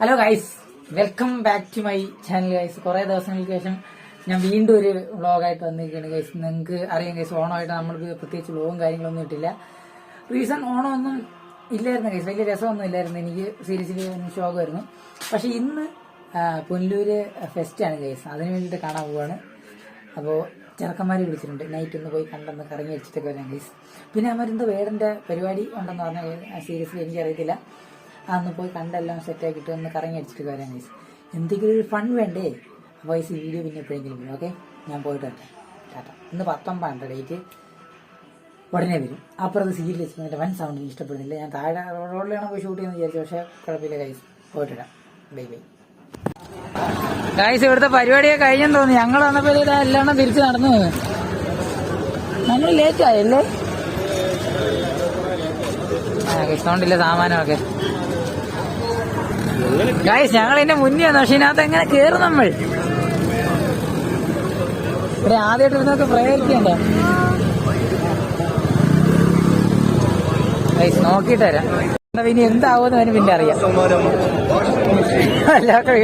Hello guys welcome back to my channel guys കുറെ ദിവസങ്ങൾക്ക് ശേഷം ഞാൻ വീണ്ടും ഒരു വ്ളോഗായിട്ട് വന്നിരിക്കുകയാണ് ഗൈസ് നിങ്ങൾക്ക് അറിയാം ഗൈസ് ഓണമായിട്ട് നമ്മൾക്ക് പ്രത്യേകിച്ച് വ്ളോഗും കാര്യങ്ങളൊന്നും ഇട്ടില്ല. റീസൺ ഓണമൊന്നും ഇല്ലായിരുന്നു ഗൈസ് വലിയ രസമൊന്നും ഇല്ലായിരുന്നു. എനിക്ക് സീരിയസ്ലി ഒന്ന് ഷോക്കായിരുന്നു പക്ഷെ ഇന്ന് പുനലൂര് ഫെസ്റ്റാണ് ഗൈസ് അതിന് വേണ്ടിയിട്ട് കാണാൻ പോവാണ്. അപ്പോൾ ചെറുക്കന്മാരെ വിളിച്ചിട്ടുണ്ട് നൈറ്റ് ഒന്ന് പോയി കണ്ടെന്ന് കറങ്ങി വെച്ചിട്ടൊക്കെ വരാം ഗൈസ് പിന്നെ അവരെന്തോ വേറെ പരിപാടി ഉണ്ടെന്ന് പറഞ്ഞാൽ സീരിയസ്ലി എനിക്കറിയത്തില്ല. അന്ന് പോയി കണ്ടെല്ലാം സെറ്റാക്കിയിട്ട് ഒന്ന് കറങ്ങി അടിച്ചിട്ട് വരാം ഗൈസ് എന്തെങ്കിലും ഒരു ഫൺ വേണ്ടേ? അപ്പോൾ വീഡിയോ പിന്നെ എപ്പോഴെങ്കിലും വരും ഓക്കെ ഞാൻ പോയിട്ട് വരട്ടെ. ടാറ്റ. ഇന്ന് പത്തൊമ്പതാണ് ഡേറ്റ് ഉടനെ വരും. അപ്പുറത്ത് സീരിയൽ വെച്ച് എന്നിട്ട് വൻ സൗണ്ട് ഇഷ്ടപ്പെടുന്നില്ല. ഞാൻ താഴെ റോഡിലാണ് പോയി ഷൂട്ട് ചെയ്യുന്നത് വിചാരിച്ചു പക്ഷേ കുഴപ്പമില്ല ഗൈസ് പോയിട്ട് വരാം. ബൈ ബൈ ഗൈസ് ഇവിടുത്തെ പരിപാടിയൊക്കെ കഴിഞ്ഞെന്ന് തോന്നുന്നു. ഞങ്ങൾ വന്നപ്പോൾ ഇതാ എല്ലാം തിരിച്ചു നടന്നു നമ്മൾ ലേറ്റ് ആയല്ലേ? ആ ഡിസ്കൗണ്ടില്ല സാമാനമൊക്കെ. ഗൈസ് ഞങ്ങൾ ഇതിന്റെ മുന്നേ പക്ഷെ ഇതിനകത്ത് എങ്ങനെ കേറും നമ്മൾ? ഇവിടെ ആദ്യമായിട്ട് ഇതിനകത്ത് പ്രേരിക്കണ്ട ഗൈസ് നോക്കിട്ട് തരാം എന്നാ ഇനി എന്താവുമെന്ന് അവന് പിന്നെ അറിയാം. അല്ലാതെ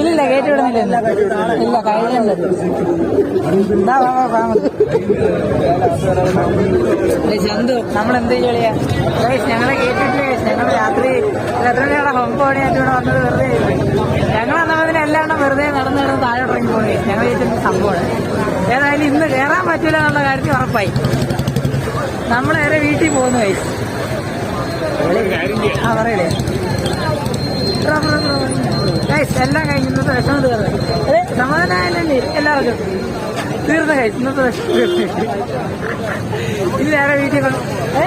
ഇല്ല കേട്ടു വിടുന്നില്ല ഇല്ല ചന്തു നമ്മൾ ഞങ്ങളെ കേട്ടിട്ടില്ലേ ഞങ്ങൾ രാത്രി എത്ര ഹോം ആയിട്ട് ഇവിടെ വന്നത് വെറുതെ വെറുതെ നടന്നു നടന്ന് താഴെ ഇറങ്ങി പോയി ഞങ്ങൾ ചോദിച്ചിട്ട് സംഭവമാണ്. ഏതായാലും ഇന്ന് കയറാൻ പറ്റില്ല എന്നുള്ള കാര്യത്തിൽ ഉറപ്പായി. നമ്മൾ നേരെ വീട്ടിൽ പോകുന്നു ആ പറയലേ എല്ലാം കഴിഞ്ഞ് ഇന്നത്തെ വിഷമം തീർന്നു. അതെ സമാധാനമായല്ലേ? എല്ലാവർക്കും? തീർന്ന കഴിച്ചു ഇന്നത്തെ വിഷമം ഇനി നേരെ വീട്ടിൽ പോകും ഏ?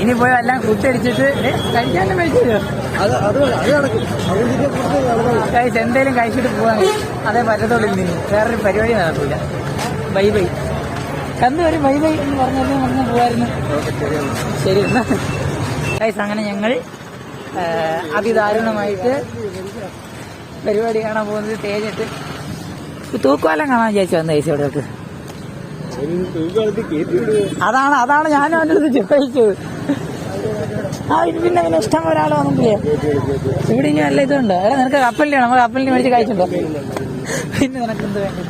ഇനി പോയി എല്ലാം കുത്തടിച്ചിട്ട് കഴിക്കാനും കഴിച്ചില്ല? കഴിച്ച് എന്തേലും കഴിച്ചിട്ട് പോവാൻ അതേ പറ്റത്തുള്ളൂ ഇനി. വേറൊരു പരിപാടി നടക്കൂല. Bye bye. കന്ന് ഒരു ബൈ ബൈ എന്ന് പറഞ്ഞാലും വന്ന് പോവായിരുന്നു. ശരി എന്നാ. അങ്ങനെ ഞങ്ങൾ അതിദാരുണമായിട്ട് പരിപാടി കാണാൻ പോകുന്നത് തേഞ്ഞിട്ട്. തൂക്കുവാലം കാണാൻ വിചാരിച്ചു വന്ന് ചേച്ചി വിടുക അതാണ് അതാണ് ഞാനും അവന്റെ ചോദിച്ചത് ആ പിന്നെ അങ്ങനെ ഇഷ്ടം ഒരാൾ വന്നിട്ടില്ലേ? ഇവിടെ ഇനി നല്ല ഇതുണ്ട് എടാ നിനക്ക് കപ്പലിനെ നമ്മൾ കപ്പലിന് മേടിച്ച് കഴിച്ചിട്ടുണ്ടോ? പിന്നെ നിനക്ക് എന്ത് വേണ്ടി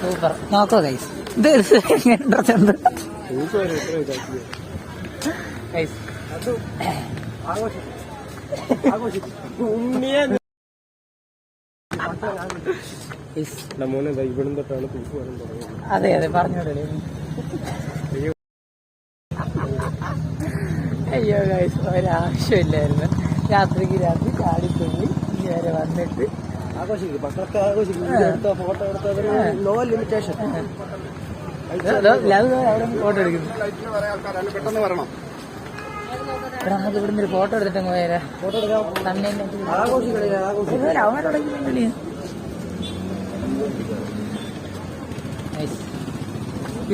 സൂപ്പർ നോക്കോ കൈസ് ഇത് ഡ്രസ് എന്ത് കൈസ് അതെ അതെ പറഞ്ഞോളൂ. അയ്യോ ഗൈസ് ഒരാവശ്യമില്ലായിരുന്നു. രാത്രിക്ക് രാത്രി ചാടിപ്പോയി. ഇനി വരെ വന്നിട്ട്. ആഘോഷിക്കും ആഘോഷിക്കും. എടുത്ത ഫോട്ടോ എടുത്തവര് നോ ലിമിറ്റേഷൻ ഫോട്ടോ എടുക്കുന്നു. പെട്ടെന്ന് വരണം. ഇവിടെ നമുക്ക് ഇവിടുന്ന് ഒരു ഫോട്ടോ എടുത്തിട്ട് പോയാലേ ഫോട്ടോ എടുക്കാം. തന്നെ ആഘോഷിക്കളെ ആഘോഷിക്കും തുടങ്ങി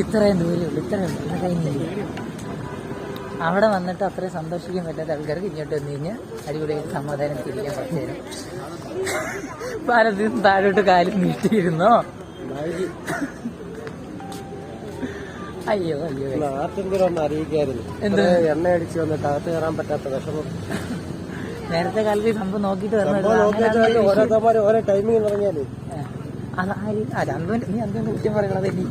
ഇത്രയും ദൂരമുള്ളൂ ഇത്രയും ദൂരം കഴിഞ്ഞില്ല അവിടെ വന്നിട്ട് അത്രയും സന്തോഷിക്കാൻ പറ്റാത്ത ആൾക്കാർക്ക് ഇങ്ങോട്ട് വന്നു കഴിഞ്ഞാൽ അടിപൊളിയായിട്ട് സമാധാനം തിരിക്കാൻ പറ്റും. പാലത്തിൽ താഴോട്ട് കാലും നീട്ടിയിരുന്നോ? അയ്യോ അയ്യോ ആർക്കെങ്കിലും അറിയിക്കായിരുന്നു. എണ്ണ അടിച്ച് വന്നിട്ട് അകത്ത് കയറാൻ പറ്റാത്ത വിഷമം. നേരത്തെ കാലത്ത് സംഭവം നോക്കിയിട്ട് ഓരോ ടൈമിങ് തുടങ്ങിയാൽ അതാര്? ആ രണ്ടുവിന്റെ നീ അന്തുവിന്റെ കുറ്റം പറയണത് നീ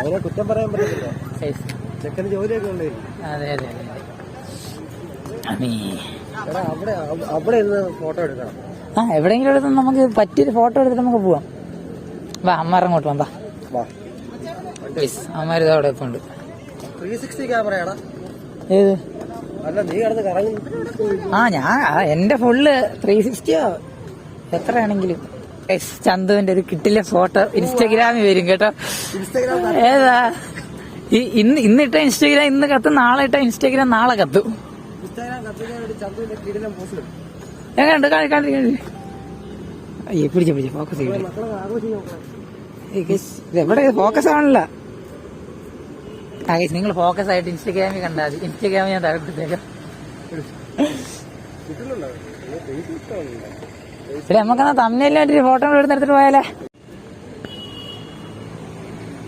അവനെ കുറ്റം പറയാൻ പറ്റത്തില്ല. ചെക്കന് ജോലിയൊക്കെ ഉണ്ട്. അതെ അതെ അതെ. എടാ അവിടെ അവിടെ ഇരുന്ന് ഫോട്ടോ എടുക്കണം. ആ എവിടെയെങ്കിലും എടുത്ത് നമുക്ക് പറ്റിയൊരു ഫോട്ടോ എടുത്തിട്ട് നമുക്ക് പോവാം. വാ അമ്മാർ അങ്ങോട്ട് വാ. അമ്മാർ ഇതാ അവിടെ ഉണ്ട് ത്രീ സിക്സ്റ്റി ക്യാമറയാടാ ഏത്? അല്ല നീ കിടന്ന് കറങ്ങി. ആ ഞാൻ എന്റെ ഫുള്ള് ത്രീ സിക്സ്റ്റിയോ എത്രയാണെങ്കിലും. ചന്തുവിന്റെ ഒരു കിട്ടിലെ ഫോട്ടോ ഇൻസ്റ്റാഗ്രാമിൽ വരും കേട്ടോ. ഏതാ? ഈ ഇന്ന് ഇന്നിട്ട ഇൻസ്റ്റാഗ്രാം ഇന്ന് കത്തും നാളെ ഇട്ട ഇൻസ്റ്റാഗ്രാം നാളെ കത്തും. കാണി കാണി കാണി. അയ്യേ പിടിച്ച പിടിച്ച ഫോക്കസ് ചെയ്യും മക്കളെ ആഘോഷിക്കാൻ നോക്കണം എവിടെ? ഫോക്കസ് ആണല്ല ആ നിങ്ങൾ ഫോക്കസ് ആയിട്ട് ഇൻസ്റ്റാഗ്രാമിൽ കണ്ടാൽ മതി. ഇൻസ്റ്റാഗ്രാമിൽ ഞാൻ താഴെ കൊടുത്തേക്കാം. പിന്നെ നമുക്കെന്നാ തമ്മിലായിട്ട് ഫോട്ടോ എടുത്തെടുത്തിട്ട് പോയാലേ?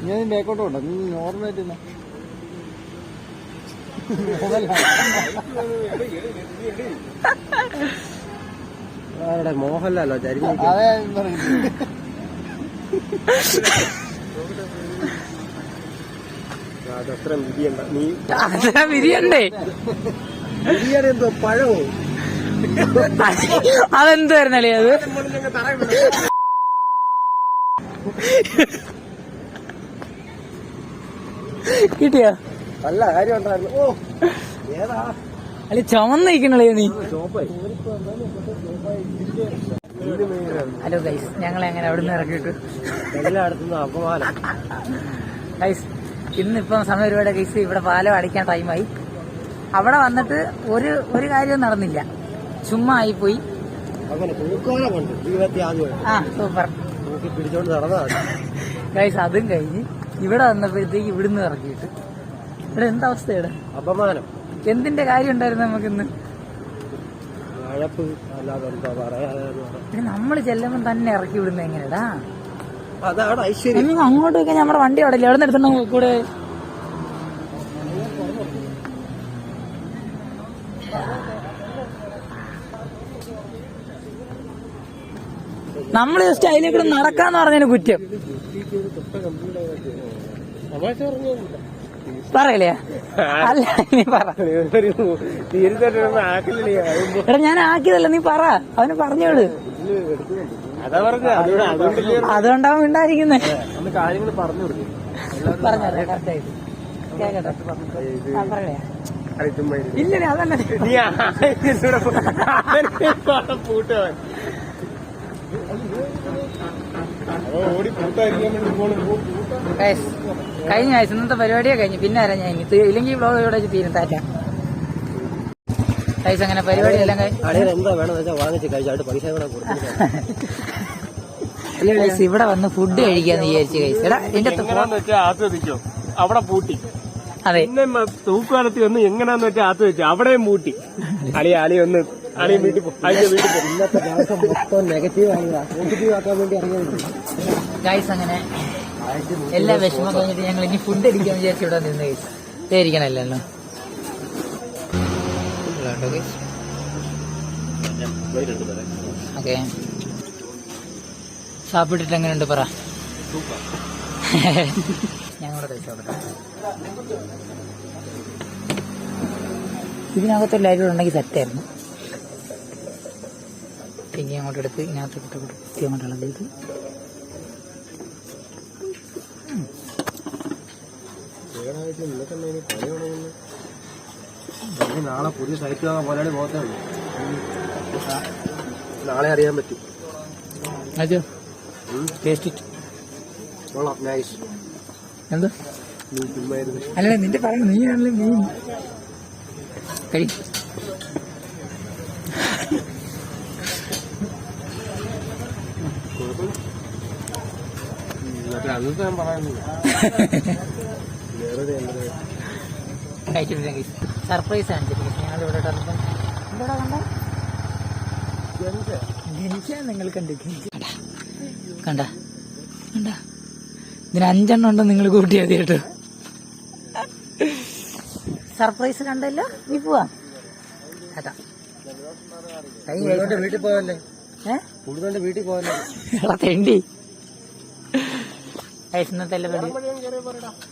ഞാൻ ബാക്കോട്ട് കൊണ്ടോ നീ നോർമലായിട്ട് ആരുടെ മോഹൻലാലോ ചരിഞ്ഞ അതത്ര വിരിയണ്ട നീ അതാ വിരിയണ്ടേ ബിരിയാണി എന്തോ പഴമോ? അതെന്തായിരുന്നല്ലേ അത്? കിട്ടിയോ? നല്ല കാര്യം ഓ ഏതാ? അല്ലെ ചുമന്നിരിക്കണല്ലേ നീ? ഹലോ ഗൈസ് ഞങ്ങൾ എങ്ങനെ അവിടെ നിന്ന് ഇറക്കിയിട്ടു ഗൈസ് ഇന്നിപ്പം സമയം ഒരുപാട് ഗൈസ് ഇവിടെ പാലം അടിക്കാൻ ടൈമായി അവിടെ വന്നിട്ട് ഒരു ഒരു കാര്യവും നടന്നില്ല. ചുമ്മാ ആയിപ്പോയി അങ്ങനെ തൂക്കാനെ കൊണ്ട് ജീവിതത്തിൽ ആദ്യമായി ആ സൂപ്പർ. തൂക്കി പിടിച്ചോണ്ട് നടന്നതാണ്. ഗൈസ് അതും കഴിഞ്ഞ് ഇവിടെ വന്നപ്പോഴത്തേക്ക് ഇവിടുന്ന് ഇറക്കിയിട്ട് ഇവിടെ എന്തവസ്ഥയുടെ അപമാനം. എന്തിന്റെ കാര്യം ഉണ്ടായിരുന്നു നമുക്കിന്ന്? അഴപ്പ് അല്ലാതെ എന്താ നമ്മൾ ചെല്ലുമ്പോൾ തന്നെ ഇറക്കി വിടുന്നത് എങ്ങനെയാടാ അതാണ് ഐശ്വര്യം. അങ്ങോട്ട് അങ്ങോട്ടൊക്കെ നമ്മുടെ വണ്ടി അവിടെ എവിടെ നിന്ന് എടുത്തിട്ടുണ്ടോ കൂടെ? നമ്മൾ ജസ്റ്റ് അതിലേക്ക് നടക്കാന്ന് പറഞ്ഞതിന് കുറ്റം. പറയില്ലേ? അല്ല നീ പറ. എടാ ഞാൻ ആക്കിയതല്ല നീ പറ. അവന് പറഞ്ഞോളു. അതാ പറഞ്ഞ അതുകൊണ്ട് അതുകൊണ്ടാവും ഉണ്ടായിരിക്കുന്നേ പറഞ്ഞു കറക്റ്റായിട്ട് ഇല്ല അതല്ല. കഴിഞ്ഞ ആഴ്ച ഇന്നത്തെ പരിപാടിയെ കഴിഞ്ഞു പിന്നെ ആരാ ഞാൻ ഇല്ലെങ്കിൽ വ്ളോഗ് ഇവിടെ വെച്ച് തീരും താറ്റ കൈസ് അങ്ങനെ പരിപാടി എല്ലാം ഗൈസ് ഇവിടെ വന്ന് ഫുഡ് കഴിക്കാന്ന് വിചാരിച്ചു കൈസ് എടാ വെച്ചാൽ ആസ്വദിച്ചോ അവിടെ പൂട്ടി. അതെ. തൂക്കുകാലത്ത് വന്ന് എങ്ങനാന്ന് വെച്ചാൽ ആസ്വദിച്ചു അവിടെയും പൂട്ടി. അളി അളി ഒന്ന് വീട്ടിൽ വീട്ടിൽ ഇന്നത്തെ ദിവസം മൊത്തം നെഗറ്റീവ് ആണില്ല പോസിറ്റീവ് ആക്കാൻ വേണ്ടി ഇറങ്ങിയത്. ഗൈസ് അങ്ങനെ എല്ലാ വിഷമം കഴിഞ്ഞിട്ട് ഞങ്ങൾ ഇനി ഫുഡ് അടിക്കാൻ വിചാരിച്ചു ഇവിടെ നിന്ന് ഗൈസ് ഇതായിരിക്കണല്ലോ ഓക്കെ സാപ്പിട്ടിട്ട് എങ്ങനെയുണ്ട് പറ. ഞങ്ങളുടെ കഴിച്ചോട്ടെ ഇതിനകത്ത് ലൈറ്റ് ഉണ്ടെങ്കിൽ സെറ്റായിരുന്നു പിന്നെ അങ്ങോട്ട് എടുത്ത് ഇതിനകത്ത് ഇട്ട് കുത്തി അങ്ങോട്ട് ചെയ്ത് നാളെ പുതിയ സൈറ്റ് പോലെയാണ് പോകത്തേ ഉള്ളൂ. നാളെ അറിയാൻ പറ്റും. അതെ? ടേസ്റ്റ് കൊള്ളാം. നൈസ് എന്താ? അല്ല നിന്റെ പറയണം നീ ആണല്ലേ നീ കഴി. കഴിച്ചിട്ടില്ല സർപ്രൈസ് കണ്ട? ഗനിച്ച നിങ്ങൾ കണ്ടു കണ്ട കണ്ട കണ്ട. ഇതിന് അഞ്ചെണ്ണം ഉണ്ടോ നിങ്ങൾ കൂട്ടിയാൽ മതി കേട്ടോ. സർപ്രൈസ് കണ്ടല്ലോ? നീ പോവാ. കേട്ടാ വീട്ടിൽ പോവല്ലേ വീട്ടിൽ പോവല്ലേ തെണ്ടി. എല്ലാ പരിപാടി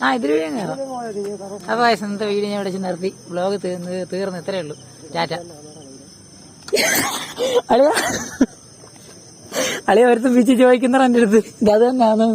ആ ഇതിലൂടെ വീഡിയോ കയറാം. അപ്പൊ വയസ്സന്നത്തെ വീഡിയോ ഞാൻ ഇവിടെ വെച്ച് നിർത്തി. ബ്ലോഗ് തീർന്ന് തീർന്ന് ഇത്രേ ഉള്ളൂ. ടാറ്റ അളിയ. അളിയ ഒരുത്തും പിച്ച് ചോദിക്കുന്ന എന്റെ അടുത്ത് ഇത് അത് തന്നെയാണ്.